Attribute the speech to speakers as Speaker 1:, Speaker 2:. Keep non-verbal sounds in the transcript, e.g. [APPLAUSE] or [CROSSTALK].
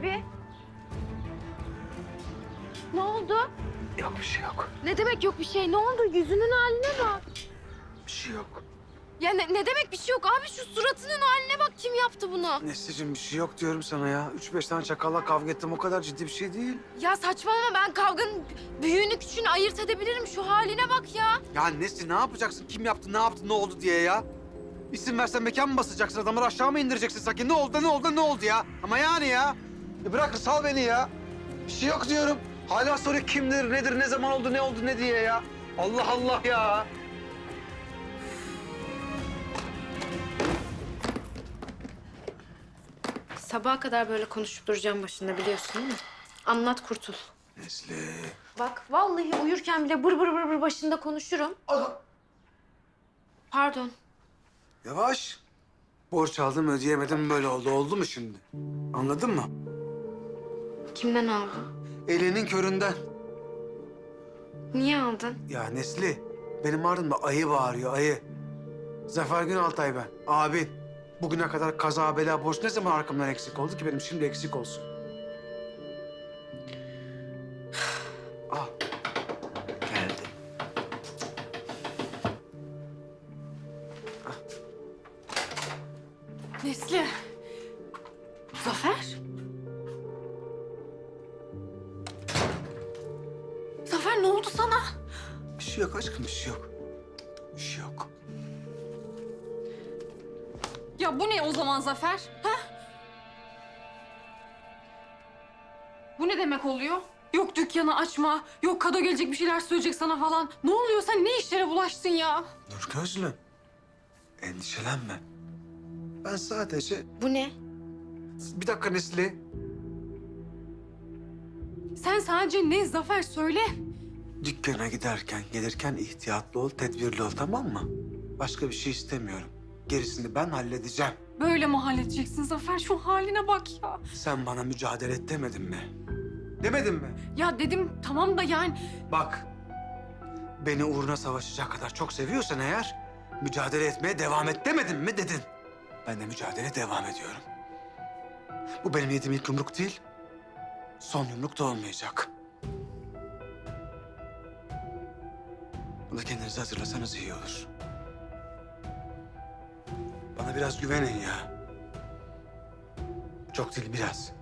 Speaker 1: Abi. Ne oldu?
Speaker 2: Yok bir şey yok.
Speaker 1: Ne demek yok bir şey? Ne oldu? Yüzünün haline bak.
Speaker 2: Bir şey yok.
Speaker 1: Ya ne, ne demek bir şey yok abi? Şu suratının haline bak. Kim yaptı bunu?
Speaker 2: Nesli'cim bir şey yok diyorum sana ya. Üç beş tane çakalla kavga ettim o kadar ciddi bir şey değil.
Speaker 1: Ya saçmalama ben kavganın büyüğünü küçüğünü ayırt edebilirim. Şu haline bak ya.
Speaker 2: Ya Nesli ne yapacaksın? Kim yaptı, ne yaptı, ne oldu diye ya? İsim versen mekan mı basacaksın? Adamları aşağı mı indireceksin sanki? Ne oldu da ne oldu da ne oldu ya? Ama yani ya. E bırak sal beni ya. Bir şey yok diyorum. Hala soruyor kimdir, nedir, ne zaman oldu, ne oldu, ne diye ya. Allah Allah ya.
Speaker 1: Sabaha kadar böyle konuşup duracağım başında biliyorsun değil mi? Anlat kurtul.
Speaker 2: Nesli.
Speaker 1: Bak vallahi uyurken bile bır bır bır bır başında konuşurum.
Speaker 2: Adam.
Speaker 1: Pardon.
Speaker 2: Yavaş. Borç aldım, ödeyemedim böyle oldu. Oldu mu şimdi? Anladın mı?
Speaker 1: Kimden aldın?
Speaker 2: Elinin köründen.
Speaker 1: Niye aldın?
Speaker 2: Ya Nesli, benim ardımda ayı bağırıyor, ayı. Zafer Günaltay ben, abin. Bugüne kadar kaza, bela, borç ne zaman arkamdan eksik oldu ki benim şimdi eksik olsun? [SIGHS] Al. Geldi.
Speaker 1: Nesli. Zafer. Zafer ne oldu sana?
Speaker 2: Bir şey yok aşkım, bir şey yok. Bir şey yok.
Speaker 3: Ya bu ne o zaman Zafer? Ha? Bu ne demek oluyor? Yok dükkanı açma, yok kado gelecek bir şeyler söyleyecek sana falan. Ne oluyor sen ne işlere bulaştın ya?
Speaker 2: Dur gözlüm. Endişelenme. Ben sadece...
Speaker 1: Bu ne?
Speaker 2: Bir dakika Nesli.
Speaker 3: Sen sadece ne Zafer söyle.
Speaker 2: Dükkana giderken, gelirken ihtiyatlı ol, tedbirli ol tamam mı? Başka bir şey istemiyorum. Gerisini ben halledeceğim.
Speaker 3: Böyle mi halledeceksin Zafer? Şu haline bak ya.
Speaker 2: Sen bana mücadele et demedin mi? Demedin mi?
Speaker 3: Ya dedim tamam da yani
Speaker 2: Bak, beni uğruna savaşacak kadar çok seviyorsan eğer... ...mücadele etmeye devam et demedin mi dedin. Ben de mücadele devam ediyorum. Bu benim yediğim ilk yumruk değil, son yumruk da olmayacak. Buna kendinizi hazırlasanız iyi olur. Bana biraz güvenin ya. Çok değil, biraz.